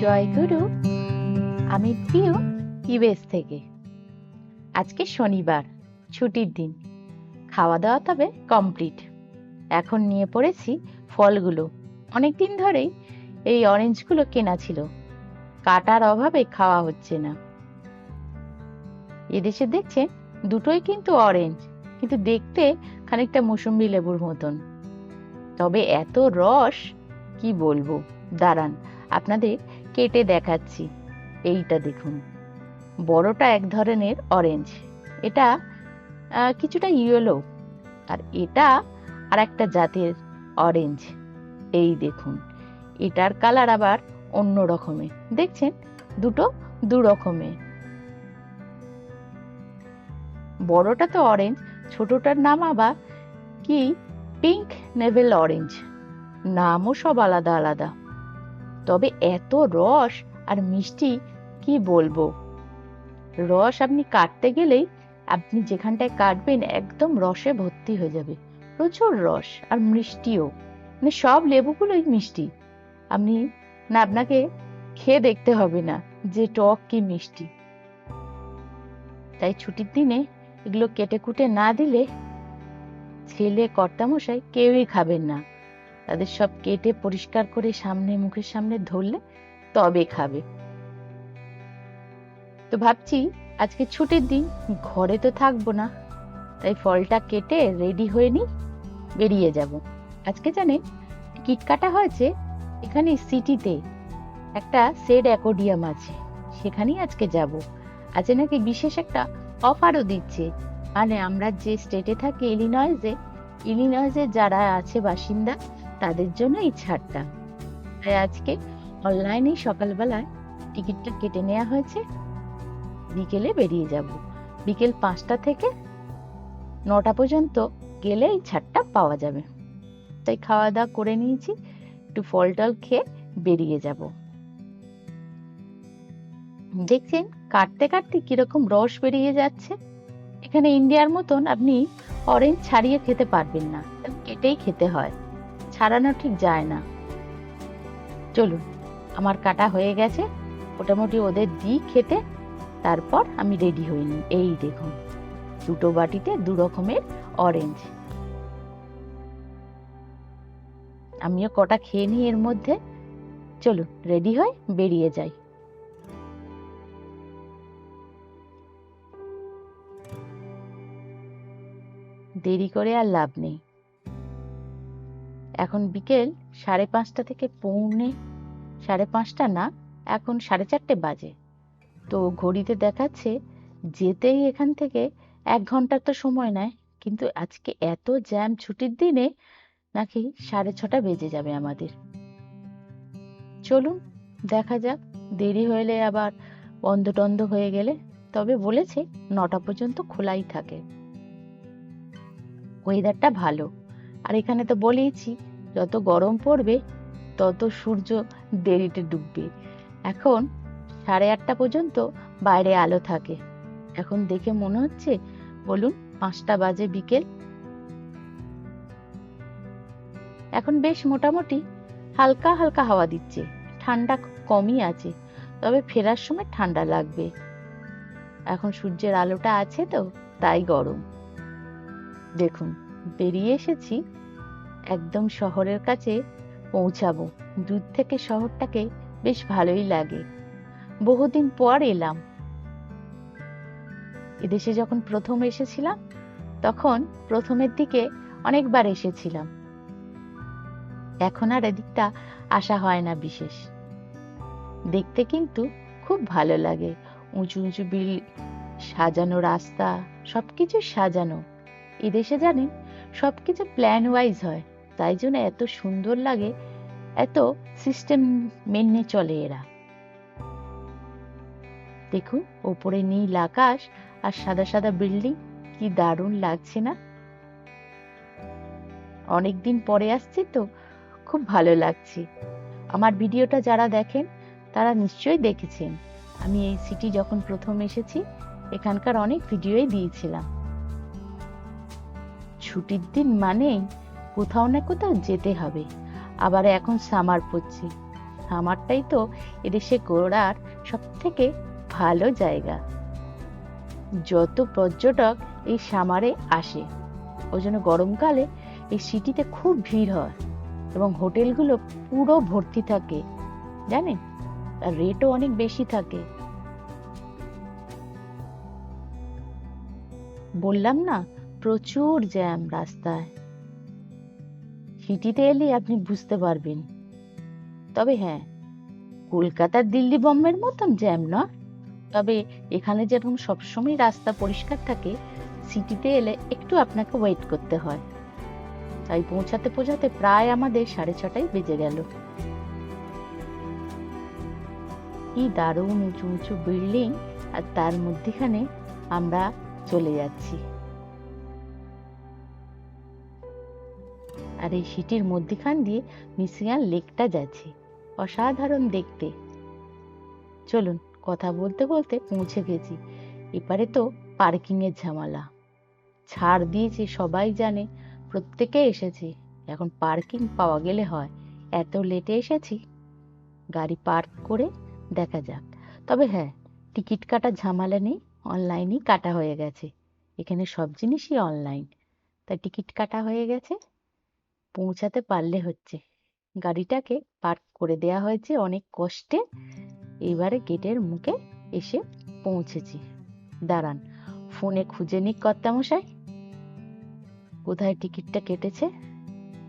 জয় গুরু, আমি প্রিয় ইউএস থেকে। আজকে শনিবার, ছুটির দিন। খাওয়া দাওয়া তবে কমপ্লিট। এখন নিয়ে পড়েছি ফলগুলো। অনেক দিন ধরেই এই অরেঞ্জগুলো কেনা ছিল। কাটার অভাবে খাওয়া হচ্ছে না। এদেশে দেখছেন দুটোই কিন্তু অরেঞ্জ, কিন্তু দেখতে খানিকটা মৌসুম্বি লেবুর মতন। তবে এত রস, কি বলব? দাঁড়ান, আপনাদের কেটে দেখাচ্ছি। এইটা দেখুন। বড়টা এক ধরনের অরেঞ্জ এটা কিছুটা ইয়েলো আর এটা আর একটা জাতের অরেঞ্জ এই দেখুন। এটার কালার আবার অন্য রকমের দেখছেন? দুটো দু রকমের বড়টা তো অরেঞ্জ ছোটটার নাম আবার কি? পিঙ্ক নেভেল অরেঞ্জ নামও সব আলাদা আলাদা। তবে এত রস আর মিষ্টি কি বলব? রস আপনি কাটতে গেলেই আপনি যেখানটায় কাটবেন একদম রসে ভর্তি হয়ে যাবে। প্রচুর রস আর মিষ্টিও। মানে সব লেবুগুলোই মিষ্টি। আপনি না আপনাকে খেয়ে দেখতে হবে না যে টক কি মিষ্টি। তাই ছুটির দিনে এগুলো কেটে কুটে না দিলে ছেলে কর্তামশাই কেউই খাবেন না। তাদের সব কেটে পরিষ্কার করে সামনে মুখের সামনে ধরলে তবে খাবে। তো ভাবছি আজকে ছুটির দিন, ঘরে তো থাকব না। তাই ফলটা কেটে রেডি হয়ে নি বেরিয়ে যাব। আজকে জানেন টিকিট কাটা হয়েছে এখানে সিটিতে। একটা সেড অ্যাকোডিয়াম আছে, সেখানেই আজকে যাব। আজকে নাকি বিশেষ একটা অফারও দিচ্ছে। মানে আমরা যে স্টেটে থাকি, ইলিনয়েসে ইলিনয়েসে যারা আছে বাসিন্দা তাদের জন্য এই ছাড়টা। তাই আজকে অনলাইনে সকালবেলায় টিকিটটা কেটে নেওয়া হয়েছে। বিকেলে বেরিয়ে যাব। বিকেল পাঁচটা থেকে নটা পর্যন্ত গেলে এই ছাড়টা পাওয়া যাবে। তাই খাওয়া দাওয়া করে নিয়েছি। একটু ফল টল খেয়ে বেরিয়ে যাব। দেখছেন কাটতে কাটতে কীরকম রস বেরিয়ে যাচ্ছে। এখানে ইন্ডিয়ার মতন আপনি অরেঞ্জ ছাড়িয়ে খেতে পারবেন না। কেটেই খেতে হয়। ছাড়ানো ঠিক যায় না। চলুন, আমার কাটা হয়ে গেছে। মোটামুটি ওদের দিই খেতে। তারপর আমি রেডি হইনি এই দেখুন, দুটো বাটিতে দু রকমের অরেঞ্জ। আমিও কটা খেয়ে নিই এর মধ্যে। চলুন, রেডি হয়ে বেরিয়ে যাই। দেরি করে আর লাভ নেই। এখন বিকেল সাড়ে পাঁচটা থেকে পৌনে সাড়ে পাঁচটা না, এখন সাড়ে চারটে বাজে। তো ঘড়িতে দেখাচ্ছে যেতেই এখান থেকে এক ঘণ্টার তো সময় নেয়, কিন্তু আজকে এত জ্যাম ছুটির দিনে নাকি সাড়ে ছটা বেজে যাবে আমাদের। চলুন, দেখা যাক, দেরি হলে আবার বন্ধ টন্ধ হয়ে গেলে, তবে বলেছে নটা পর্যন্ত খোলাই থাকে। ওয়েদারটা ভালো। আর এখানে তো বলেইছি, যত গরম পড়বে, তত সূর্য দেরিতে ডুববে। এখন সাড়ে আটটা পর্যন্ত বাইরে আলো থাকে। এখন দেখে মনে হচ্ছে, বলুন, পাঁচটা বাজে বিকেল। এখন বেশ মোটামুটি হালকা হালকা হাওয়া দিচ্ছে, ঠান্ডা কমই আছে, তবে ফেরার সময় ঠান্ডা লাগবে। এখন সূর্যের আলোটা আছে তো, তাই গরম। দেখুন। বেরিয়ে এসেছি, একদম শহরের কাছে পৌঁছাবো। দূর থেকে শহরটাকে বেশ ভালোই লাগে। বহুদিন পর এলাম। এদেশে যখন প্রথম এসেছিলাম, তখন প্রথমের দিকে অনেকবার এসেছিলাম। এখন আর এদিকটা আসা হয় না বিশেষ। দেখতে কিন্তু খুব ভালো লাগে। উঁচু উঁচু বিল, সাজানো রাস্তা, সবকিছু সাজানো। এদেশে জানেন সবকিছু প্ল্যান ওয়াইজ হয়। তাই জন্য এত সুন্দর লাগে, এত সিস্টেম মেনে চলে এরা। দেখুন, ওপরে নীল আকাশ আর সাদা সাদা বিল্ডিং কি দারুণ লাগছে না? অনেকদিন পরে আসছি তো, খুব ভালো লাগছে। আমার ভিডিওটা যারা দেখেন, তারা নিশ্চয়ই দেখেছেন। আমি এই সিটি যখন প্রথম এসেছি, এখানকার অনেক ভিডিওই দিয়েছিলাম। ছুটির দিন মানেই কোথাও না কোথাও যেতে হবে। আবার এখন সামার পড়ছে। সামারটাই তো এদেশে ঘোরার সব থেকে ভালো জায়গা। যত পর্যটক এই সামারে আসে, ওই জন্য গরমকালে এই সিটিতে খুব ভিড় হয় এবং হোটেলগুলো পুরো ভর্তি থাকে, জানেন? আর রেটও অনেক বেশি থাকে। বললাম না প্রচুর জ্যাম রাস্তায়। সিটিতে এলে আপনি বুঝতে পারবেন। তবে হ্যাঁ কলকাতার দিল্লি বোম্বের মতন জ্যাম নয়। তবে এখানে যেরকম সবসময় রাস্তা পরিষ্কার থাকে, সিটিতে এলে একটু আপনাকে ওয়েট করতে হয়। তাই পৌঁছাতে পৌঁছাতে প্রায় আমাদের সাড়ে ছটায় বেজে গেল। কি দারুণ উঁচু উঁচু বিল্ডিং আর তার মধ্যেখানে আমরা চলে যাচ্ছি। আর এই সিটির মধ্যেখান দিয়ে মিশিগান লেকটা যাচ্ছে। অসাধারণ দেখতে। চলুন, কথা বলতে বলতে পৌঁছে গেছি। এপারে তো পার্কিং এর ঝামেলা। ছাড় দিয়েছে সবাই জানে, প্রত্যেকে এসেছে। এখন পার্কিং পাওয়া গেলে হয়। এত লেটে এসেছি? গাড়ি পার্ক করে দেখা যাক। তবে হ্যাঁ টিকিট কাটার ঝামেলা নেই। অনলাইনেই কাটা হয়ে গেছে। এখানে সব জিনিসই অনলাইন। তাই টিকিট কাটা হয়ে গেছে। পৌঁছাতে পারলে হচ্ছে। গাড়িটাকে পার্ক করে দেয়া হয়েছে অনেক কষ্টে। এবারে গেটের মুখে এসে পৌঁছেছি। দাঁড়ান, ফোনে খুঁজে নিক কর্তামশাই। কোথায় টিকিটটা কেটেছে?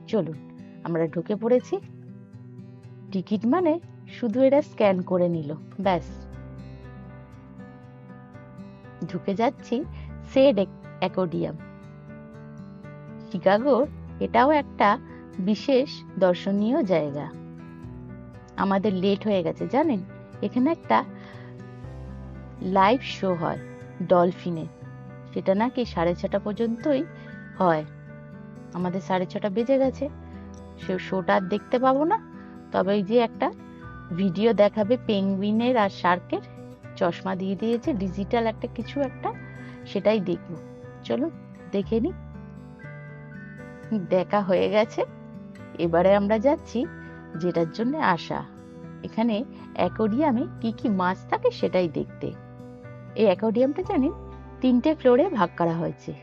চলুন, আমরা ঢুকে পড়েছি। টিকিট মানে শুধু এরা স্ক্যান করে নিল, ব্যাস। ঢুকে যাচ্ছি সেড অ্যাকোডিয়াম। শিকাগোর এটাও একটা বিশেষ দর্শনীয় জায়গা। আমাদের লেট হয়ে গেছে, জানেন? এখানে একটা লাইভ শো হয় ডলফিনের সেটা নাকি সাড়ে ছটা পর্যন্তই হয়। আমাদের সাড়ে ছটা বেজে গেছে। সে শোটা আর দেখতে পাবো না। তবে ওই যে একটা ভিডিও দেখাবে পেঙ্গুইনের আর শার্কের চশমা দিয়ে দিয়েছে ডিজিটাল একটা কিছু একটা, সেটাই দেখব। চলো দেখে নি দেখা হয়ে গেছে। এবারে আমরা যাচ্ছি যেটার জন্য আসা এখানে অ্যাকোডিয়ামে কি কি মাছ থাকে সেটাই দেখতে। এই অ্যাকোডিয়ামটা জানেন, তিনটে ফ্লোরে ভাগ করা হয়েছে।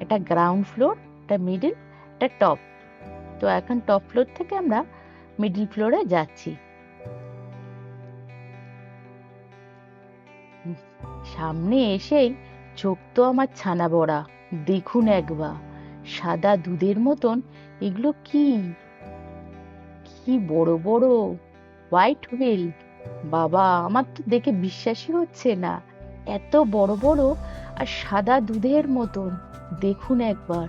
একটা গ্রাউন্ড ফ্লোর, একটা মিডিল, একটা টপ। তো এখন টপ ফ্লোর থেকে আমরা মিডিল ফ্লোরে যাচ্ছি। সামনে এসেই চোখ তো আমার ছানা বড়া। দেখুন একবার, সাদা দুধের মতন, এগুলো কি? কি বড় বড় হোয়াইট হুইল বাবা, আমার তো দেখে বিশ্বাসই হচ্ছে না। এত বড় বড় আর সাদা দুধের মতন, দেখুন একবার।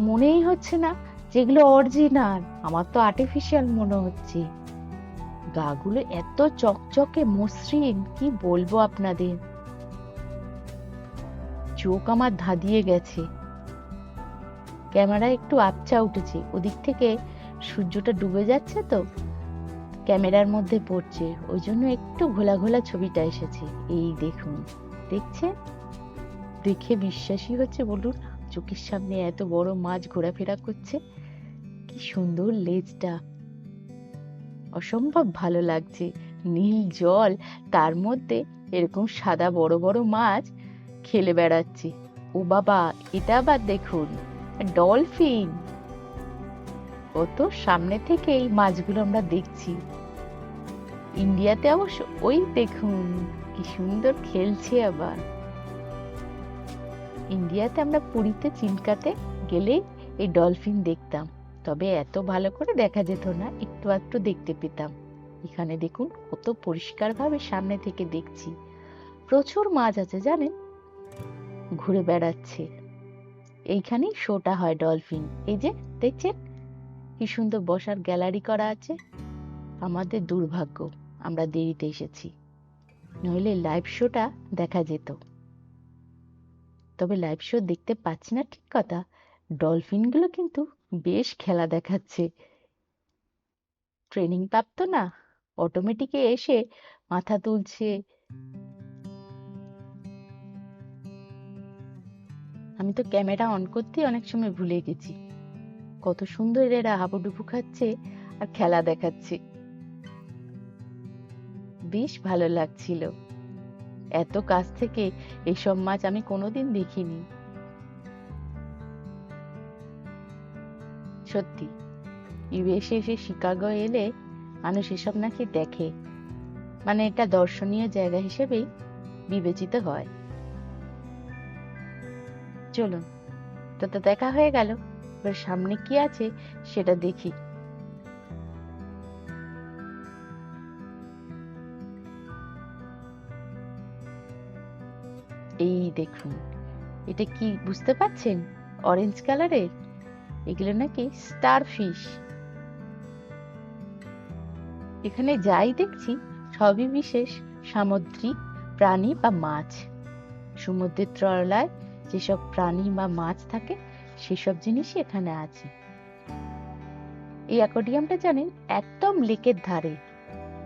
মনেই হচ্ছে না যেগুলো অরিজিনাল আমার তো আর্টিফিশিয়াল মনে হচ্ছে। গাগুলো এত চকচকে মসৃণ, কি বলব আপনাদের? চোখ আমার ধাঁধিয়ে গেছে। ক্যামেরা একটু আপচা উঠেছে। ওদিক থেকে সূর্যটা ডুবে যাচ্ছে তো, ক্যামেরার মধ্যে পড়ছে। ওই জন্য একটু ঘোলা ঘোলা ছবিটা এসেছে। এই দেখুন, দেখছেন? দেখে বিশ্বাসই হচ্ছে, বলুন, চোখের সামনে এত বড় মাছ ঘোরাফেরা করছে। কি সুন্দর লেজটা। অসম্ভব ভালো লাগছে। নীল জল, তার মধ্যে এরকম সাদা বড় বড় মাছ খেলে বেড়াচ্ছে। ও বাবা, এটা আবার দেখুন, ডলফিন। কত সামনে থেকে এই মাছগুলো আমরা দেখছি। ইন্ডিয়াতে অবশ্য ওই দেখুন, কি সুন্দর খেলছে আবার। ইন্ডিয়াতে আমরা পুরীতে চিল্কাতে গেলে এই ডলফিন দেখতাম। তবে এত ভালো করে দেখা যেত না, একটু একটু দেখতে পেতাম। এখানে দেখুন, কত পরিষ্কার ভাবে সামনে থেকে দেখছি। প্রচুর মাছ আছে, জানেন? ঘুরে বেড়াচ্ছে। এইখানেই শোটা হয় ডলফিন। এই যে, দেখছেন? কি সুন্দর বসার গ্যালারি করা আছে। আমাদের দুর্ভাগ্য, আমরা দেরিতে এসেছি। নইলে লাইভ শোটা দেখা যেত। তবে লাইভ শো দেখতে পাচ্ছি না, ঠিক কথা। ডলফিনগুলো কিন্তু বেশ খেলা দেখাচ্ছে। ট্রেনিং প্রাপ্ত না। অটোমেটিকে এসে মাথা তুলছে। আমি তো ক্যামেরা অন করতে অনেক সময় ভুলে গেছি। কত সুন্দর এরা হাবুডুবু খাচ্ছে আর খেলা দেখাচ্ছে। বেশ ভালো লাগছিল। এত কাছ থেকে এইসব মাছ আমি কোনোদিন দেখিনি। সত্যি, ইউএসএ এসে শিকাগো এলে মানুষ এসব নাকি দেখে। মানে এটা দর্শনীয় জায়গা হিসেবেই বিবেচিত হয়। চলুন। তো তো দেখা হয়ে গেল। এবার সামনে কি আছে সেটা দেখি। এই দেখুন, এটা কি বুঝতে পারছেন? অরেঞ্জ কালারের এগুলো নাকি স্টার ফিশ এখানে যাই দেখছি, সবই বিশেষ সামুদ্রিক প্রাণী বা মাছ। সমুদ্রের তলায় যেসব প্রাণী বা মাছ থাকে, সেসব জিনিসই এখানে আছে। এই অ্যাকোয়ারিয়ামটা জানেন, একদম লেকের ধারে।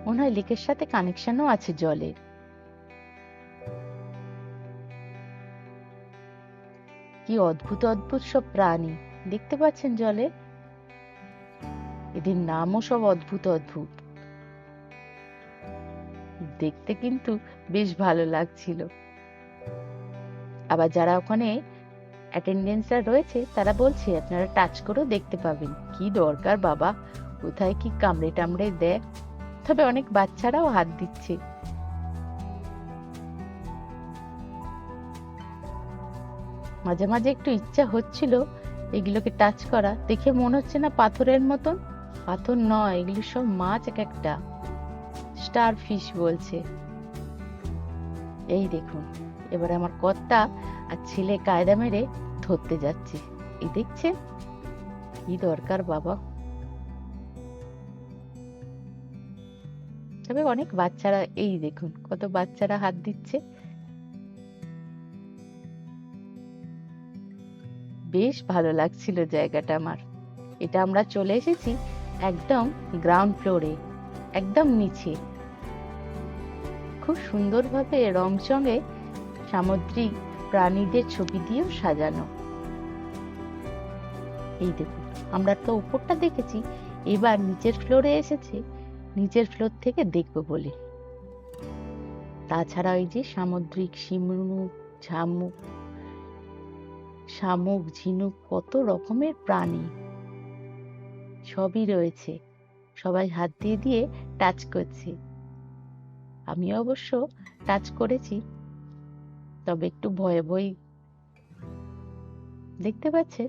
মনে হয় লেকের সাথে কানেকশনও আছে জলের। কি অদ্ভুত অদ্ভুত সব প্রাণী। দেখতে পাচ্ছেন জলে? এদের নামও সব অদ্ভুত অদ্ভুত। দেখতে কিন্তু বেশ ভালো লাগছিল। আবার যারা ওখানে অ্যাটেন্ডেন্সরা রয়েছে, তারা বলছে, আপনারা টাচ করেও দেখতে পাবেন। কি দরকার বাবা? কোথায় কি কামড়ে টামড়ে দেয়? তবে অনেক বাচ্চারাও হাত দিচ্ছে। মাঝে মাঝে একটু ইচ্ছা হচ্ছিল এগুলোকে টাচ করা। দেখে মনে হচ্ছে না পাথরের মতন। পাথর নয়, এগুলো সব মাছ এক একটা। স্টার ফিশ বলছে। এই দেখুন। এবার আমার কর্তা আর ছেলে কায়দা মেরে ধরতে যাচ্ছে। এই দেখছেন? কি দরকার বাবা। তবে অনেক বাচ্চারা, এই দেখুন কত বাচ্চারা হাত দিচ্ছে। বেশ ভালো লাগছিল জায়গাটা আমার। এটা আমরা চলে এসেছি একদম গ্রাউন্ড ফ্লোরে একদম নিচে। খুব সুন্দরভাবে রংচঙে সামুদ্রিক প্রাণীদের ছবি দিয়েও সাজানো। এই দেখুন, আমরা তো উপরটা দেখেছি, এবার নিচের ফ্লোরে এসেছে, নিচের ফ্লোর থেকে দেখব বলে। তাছাড়া ওই যে সামুদ্রিক শিমুক ঝামুক, শামুক, ঝিনুক, কত রকমের প্রাণী সবই রয়েছে। সবাই হাত দিয়ে দিয়ে টাচ করছে। আমি অবশ্য টাচ করেছি তবে একটু ভয়ে ভয়। দেখতে পাচ্ছেন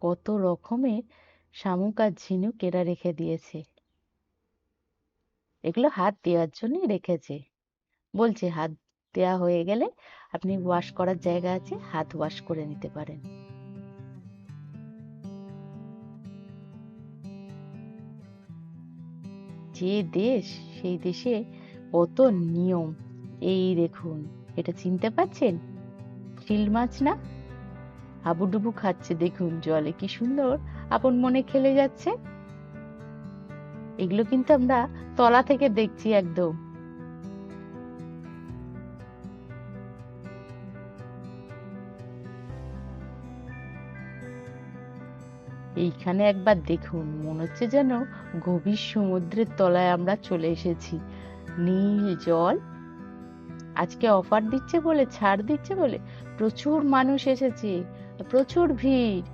কত রকমের শামুক আর ঝিনুক এরা রেখে দিয়েছে। এগুলো হাত দেওয়ার জন্যই রেখেছে। বলছে হাত দেওয়া হয়ে গেলে আপনি ওয়াশ করার জায়গা আছে, হাত ওয়াশ করে নিতে পারেন। যে দেশ, সেই দেশে কত নিয়ম। এই দেখুন, এটা চিনতে পাচ্ছেন? চিল মাছ না? হাবুডুবু খাচ্ছে, দেখুন জলে কি সুন্দর আপন মনে খেলে যাচ্ছে। এগুলো কিন্তু আমরা তলা থেকে দেখছি একদম। এইখানে একবার দেখুন, মনে হচ্ছে যেন গভীর সমুদ্রের তলায় আমরা চলে এসেছি। নীল জল আজকে অফার দিচ্ছে বলে, ছাড় দিচ্ছে বলে প্রচুর মানুষ এসেছে, প্রচুর ভিড়।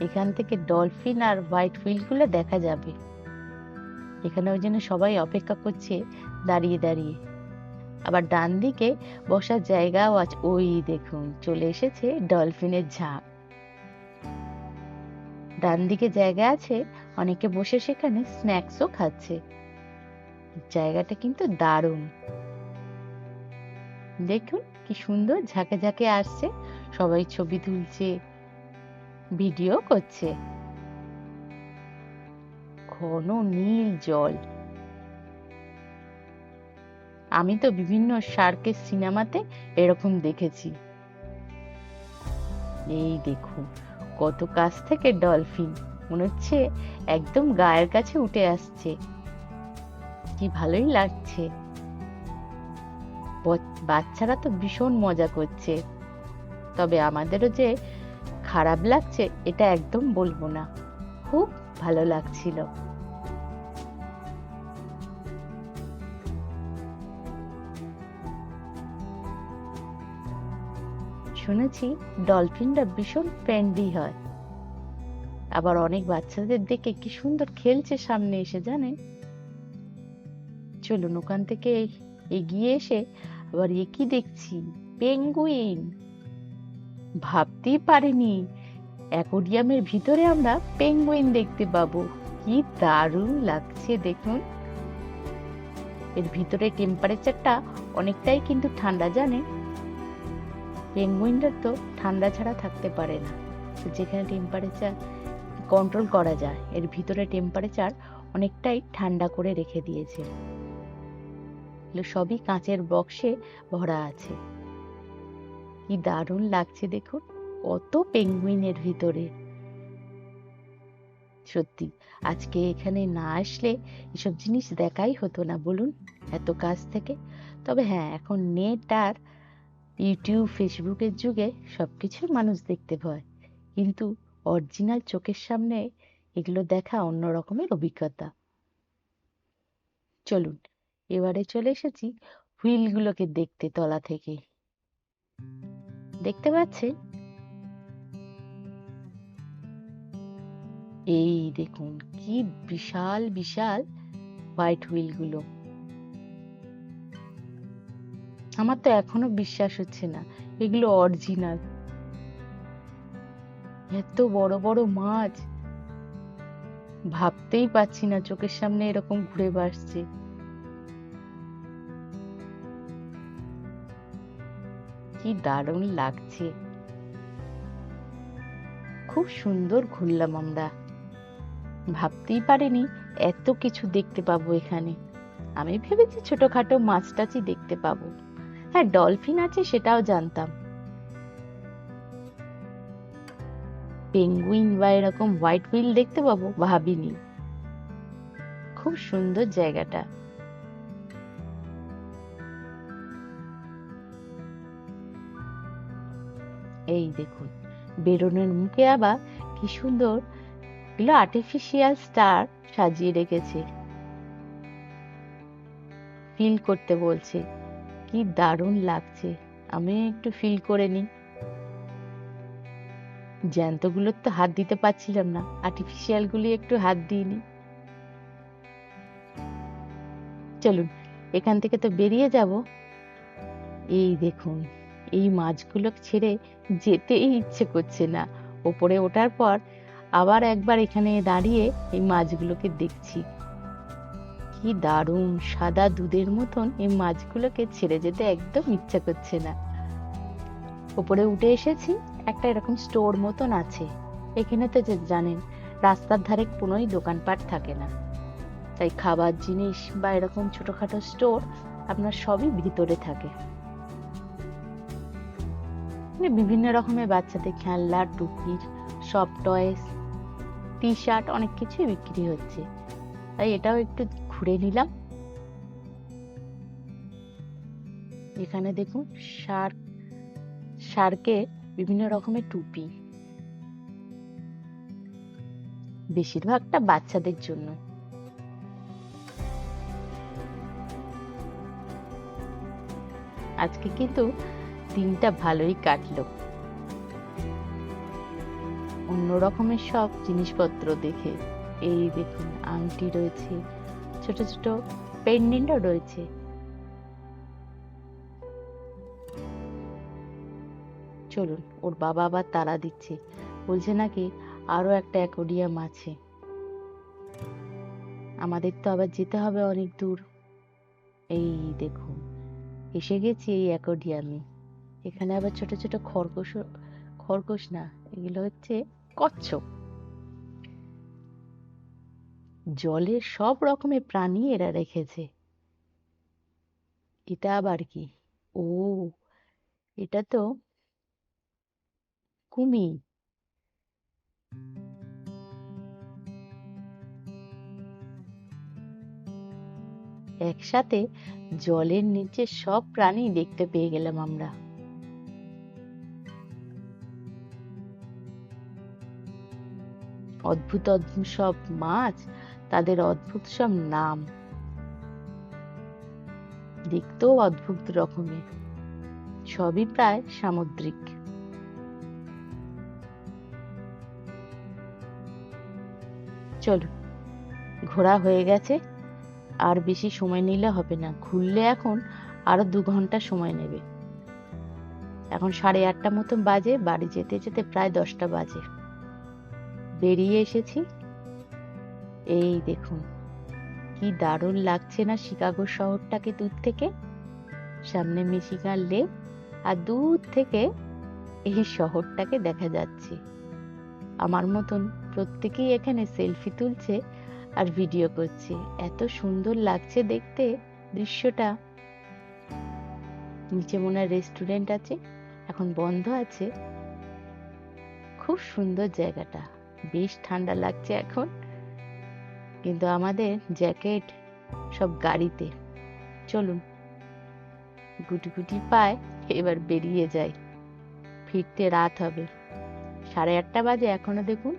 এখান থেকে ডলফিন আর হোয়াইট হুইলগুলো দেখা যাবে। এখানে ওই জন্য সবাই অপেক্ষা করছে দাঁড়িয়ে দাঁড়িয়ে। আবার ডান দিকে বসার জায়গাও আছে, ওই দেখুন, চলে এসেছে ডলফিনের ঝাঁক। ডান দিকে জায়গা আছে, অনেকে বসে সেখানে স্ন্যাক্সও খাচ্ছে। জায়গাটা কিন্তু দারুণ। দেখুন, কি সুন্দর ঝাঁকে ঝাঁকে আসছে। সবাই ছবি তুলছে, ভিডিও করছে। ঘন নীল জল। আমি তো বিভিন্ন শার্কের সিনেমাতে এরকম দেখেছি। এই দেখুন কত কাছ থেকে ডলফিন? মনে হচ্ছে একদম গায়ের কাছে উঠে আসছে। কি ভালোই লাগছে। বাচ্চারা তো ভীষণ মজা করছে। তবে আমাদেরও যে খারাপ লাগছে, এটা একদম বলব না। খুব ভালো লাগছিল। শুনেছি ডলফিনরা ভীষণ ফ্রেন্ডলি হয়। আবার অনেক বাচ্চাদের দেখে কি সুন্দর খেলছে সামনে এসে, জানেন? চলুন ওখান থেকে এগিয়ে এসে আবার এ কি দেখছি পেঙ্গুইন ভাবতেই পারিনি, অ্যাকোরিয়ামের ভিতরে আমরা পেঙ্গুইন দেখতে পাবো। কি দারুণ লাগছে, দেখুন। এর ভিতরে টেম্পারেচারটা অনেকটাই কিন্তু ঠান্ডা জানে পেঙ্গুইনরা তো ঠান্ডা ছাড়া থাকতে পারে না। তো যেখানে টেম্পারেচার কন্ট্রোল করা যায়, এর ভিতরে টেম্পারেচার অনেকটাই ঠান্ডা করে রেখে দিয়েছে। সবই কাঁচের বক্সে ভরা আছে। কি দারুণ লাগছে দেখুন, কত পেঙ্গুইনের ভিতরে। সত্যি, আজকে এখানে না আসলে এসব জিনিস দেখাই হতো না, বলুন, এত কাছ থেকে। তবে হ্যাঁ এখন নেট আর ইউটিউব, ফেসবুকের যুগে সবকিছু মানুষ দেখতে পায় কিন্তু অরিজিনাল চোখের সামনে এগুলো দেখা অন্য রকমের অভিজ্ঞতা। চলুন, এবারে চলে এসেছি হুইলগুলোকে দেখতে তলা থেকে। দেখতে পাচ্ছেন? এই দেখুন, কি বিশাল বিশাল হোয়াইট হুইলগুলো আমার তো এখনও বিশ্বাস হচ্ছে না। এগুলো অরিজিনাল এত বড় বড় মাছ। ভাবতেই পাচ্ছি না চোখের সামনে এরকম ঘুরে বাসছে। কি দারুণ লাগছে। খুব সুন্দর ঘুরলাম আমরা। ভাবতেই পারিনি এত কিছু দেখতে পাবো এখানে। আমি ভেবেছি ছোটখাটো মাছ দেখতে পাবো। হ্যাঁ ডলফিন আছে সেটাও জানতাম। পেঙ্গুইন বা এরকম হোয়াইট হুইল দেখতে পাবো? ভাবিনি। খুব সুন্দর জায়গাটা। এই দেখুন, বেরোনোর মুখে আবার কি সুন্দর, এগুলো আর্টিফিশিয়াল স্টার সাজিয়ে রেখেছে। ফিল করতে বলছে। কি দারুণ লাগছে। আমি একটু ফিল করে নিই। জ্যান্তগুলোর তো হাত দিতে পারছিলাম না। আর্টিফিশিয়াল গুলি একটু হাত দিইনি চলুন, এখান থেকে তো বেরিয়ে যাব। এই দেখুন, এই মাছগুলো ছেড়ে যেতেই ইচ্ছে করছে না। ওপরে ওঠার পর আবার একবার এখানে দাঁড়িয়ে এই মাছগুলোকে দেখছি। কি দারুণ সাদা দুধের মতন এই মাছগুলোকে ছেড়ে যেতে একদম ইচ্ছা করছে না। উপরে উঠে এসেছি, একটা এরকম স্টোর মতন আছে। এখানে তো জানেন, রাস্তার ধারে কোনোই দোকানপাট থাকে না। তাই খাবার জিনিস বা এরকম ছোটখাটো স্টোর আপনার সবই ভিতরে থাকে। বিভিন্ন রকমের বাচ্চাদের খেলনা, টুপি, সব টয়েস টি শার্ট অনেক কিছুই বিক্রি হচ্ছে। তাই এটাও একটু ঘুরে নিলাম। এখানে দেখুন শার্ক শার্কের বিভিন্ন রকমের টুপি। বেশিরভাগটা বাচ্চাদের জন্য। আজকে কিন্তু দিনটা ভালোই কাটলো। অন্য রকমের সব জিনিসপত্র দেখে এই দেখুন, আংটি রয়েছে ছোট ছোট পেন্ডেন্টও রয়েছে। চলুন, ওর বাবা আবার তারা দিচ্ছে। বলছে নাকি আরও একটা অ্যাকোডিয়াম আছে। আমাদের তো আবার যেতে হবে অনেক দূর। এই দেখুন, এসে গেছি এই অ্যাকোডিয়ামে। এখানে আবার ছোট ছোট খরগোশ খরগোশ না, এগুলো হচ্ছে কচ্ছপ। জলের সব রকমের প্রাণী এরা রেখেছে। এটা আবার কি? ও, এটা তো কুমির। একসাথে জলের নিচে সব প্রাণী দেখতে পেয়ে গেলাম আমরা। অদ্ভুত অদ্ভুত সব মাছ তাদের অদ্ভুত সব নাম। দেখতেও অদ্ভুত রকমের। সবই প্রায় সামুদ্রিক। চলো, ঘোরা হয়ে গেছে। আর বেশি সময় নিলে হবে না। ঘুরলে এখন আরও দু ঘণ্টা সময় নেবে। এখন সাড়ে আটটা মতো বাজে। বাড়ি যেতে যেতে প্রায় দশটা বাজে। বেরিয়ে এসেছি। এই দেখুন, কি দারুণ লাগছে না শিকাগো শহরটাকে দূর থেকে? সামনে মিশিগান লেক আর দূর থেকে এই শহরটাকে দেখা যাচ্ছে। আমার মতন প্রত্যেকেই এখানে সেলফি তুলছে আর ভিডিও করছে। এত সুন্দর লাগছে দেখতে দৃশ্যটা। নিচে মনে হয় রেস্টুরেন্ট আছে, এখন বন্ধ আছে। খুব সুন্দর জায়গাটা। বেশ ঠান্ডা লাগছে এখন। কিন্তু আমাদের জ্যাকেট সব গাড়িতে। চলুন। গুটি গুটি পায়, এবার বেরিয়ে যাই। ফিরতে রাত হবে। সাড়ে আটটা বাজে এখনও, দেখুন।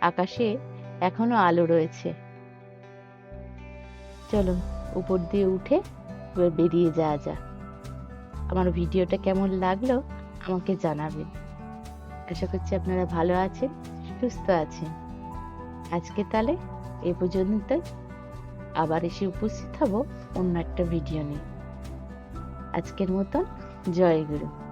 আকাশে এখনও আলো রয়েছে। চলো উপর দিয়ে উঠে এবার বেরিয়ে যাওয়া যাক। আমার ভিডিওটা কেমন লাগল আমাকে জানাবেন। আশা করছি আপনারা ভালো আছেন, সুস্থ আছেন। আজকে তাহলে এ পর্যন্ত আবার এসে উপস্থিত হব অন্য একটা ভিডিও নিয়ে। আজকের মতন, জয় গুরু।